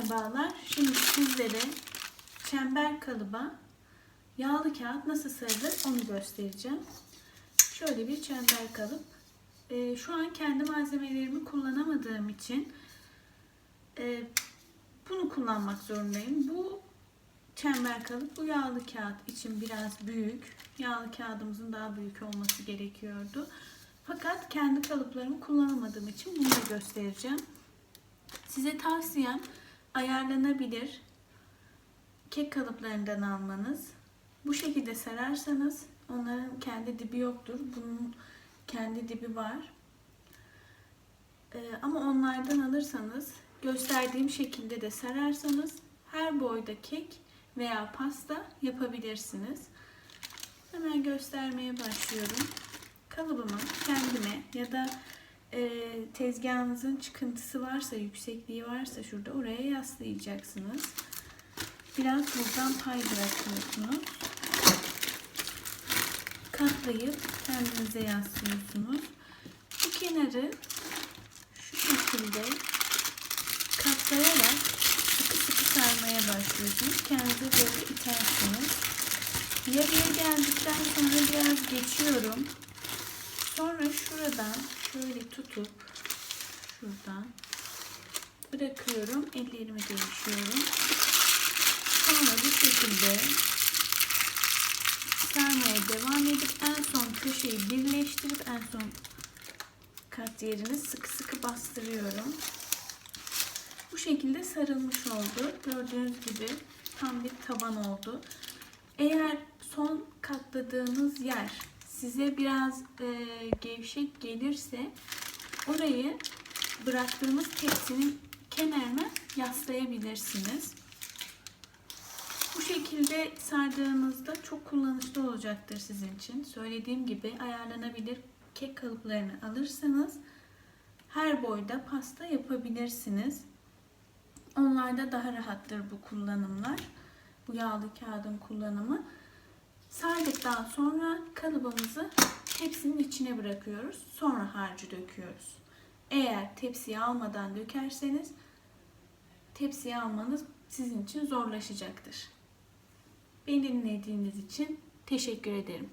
Merhabalar. Şimdi sizlere çember kalıba yağlı kağıt nasıl sarılır onu göstereceğim. Şöyle bir çember kalıp. Ee, şu an kendi malzemelerimi kullanamadığım için e, bunu kullanmak zorundayım. Bu çember kalıp bu yağlı kağıt için biraz büyük. Yağlı kağıdımızın daha büyük olması gerekiyordu. Fakat kendi kalıplarımı kullanamadığım için bunu da göstereceğim. Size tavsiyem ayarlanabilir kek kalıplarından almanız. Bu şekilde sararsanız onların kendi dibi yoktur. Bunun kendi dibi var. Ee, ama onlardan alırsanız gösterdiğim şekilde de sararsanız her boyda kek veya pasta yapabilirsiniz. Hemen göstermeye başlıyorum. Kalıbımı kendime ya da e, tezgahınızın çıkıntısı varsa, yüksekliği varsa şurada oraya yaslayacaksınız. Biraz buradan pay bırakıyorsunuz. Katlayıp kendinize yaslıyorsunuz. Bu kenarı şu şekilde katlayarak sıkı sıkı sarmaya başlıyorsunuz. Kendinize böyle itersiniz. Yarıya geldikten sonra biraz geçiyorum. Sonra şuradan şöyle tutup şuradan bırakıyorum. Ellerimi değişiyorum. Sonra bu şekilde sarmaya devam edip en son köşeyi birleştirip en son kat yerini sıkı sıkı bastırıyorum. Bu şekilde sarılmış oldu. Gördüğünüz gibi tam bir taban oldu. Eğer son katladığınız yer size biraz e, gevşek gelirse orayı bıraktığımız tepsinin kenarına yaslayabilirsiniz. Bu şekilde sardığınızda çok kullanışlı olacaktır sizin için. Söylediğim gibi ayarlanabilir kek kalıplarını alırsanız her boyda pasta yapabilirsiniz. Onlarda daha rahattır bu kullanımlar. Bu yağlı kağıdın kullanımı. Sardıktan sonra kalıbımızı tepsinin içine bırakıyoruz. Sonra harcı döküyoruz. Eğer tepsiye almadan dökerseniz tepsiye almanız sizin için zorlaşacaktır. Beni dinlediğiniz için teşekkür ederim.